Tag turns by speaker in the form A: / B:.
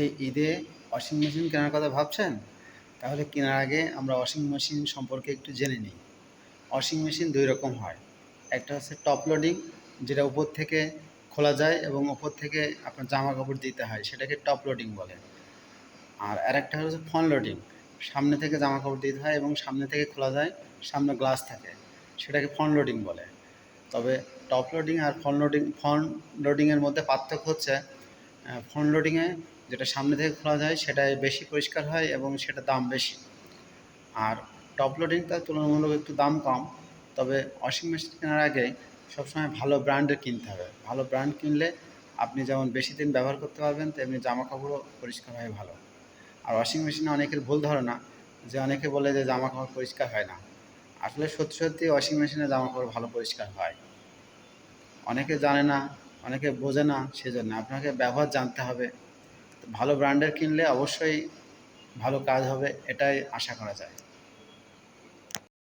A: এই ঈদে washing machine কেনার কথা ভাবছেন? তাহলে কেনার আগে আমরা ওয়াশিং মেশিন সম্পর্কে একটু জেনে নিই। ওয়াশিং মেশিন দুই রকম হয়। একটা হচ্ছে টপ লোডিং যেটা উপর থেকে খোলা যায় এবং উপর থেকে আপনার জামা কাপড় দিতে হয়, সেটাকে টপ লোডিং বলে। আর আরেকটা হচ্ছে ফন লোডিং সামনে থেকে জামা কাপড় দিতে হয় এবং সামনে থেকে খোলা যায়, সামনে গ্লাস থাকে, সেটাকে ফন লোডিং বলে। তবে টপ লোডিং আর ফন লোডিং ফন লোডিংয়ের মধ্যে পার্থক্য হচ্ছে ফ্রন্ট লোডিংয়ে যেটা সামনে থেকে খোলা যায় সেটাই বেশি পরিষ্কার হয় এবং সেটা দাম বেশি। আর টপ লোডিংটা তুলনামূলক একটু দাম কম, তবে ওয়াশিং মেশিন কেনার আগে সবসময় ভালো ব্র্যান্ডের কিনতে হবে। ভালো ব্র্যান্ড কিনলে আপনি যেমন বেশি দিন ব্যবহার করতে পারবেন, তেমনি জামা কাপড়ও পরিষ্কার হয় ভালো। আর ওয়াশিং মেশিনে অনেকের ভুল ধারণা যে অনেকে বলে যে জামা কাপড় পরিষ্কার হয় না। আসলে সত্যি সত্যি ওয়াশিং মেশিনে জামা কাপড় ভালো পরিষ্কার হয়। অনেকে জানে না, অনেকে বোঝে না, সেজন্য আপনাকে ব্যবহার জানতে হবে। ভালো ব্র্যান্ডের কিনলে অবশ্যই ভালো কাজ হবে এটাই আশা করা যায়।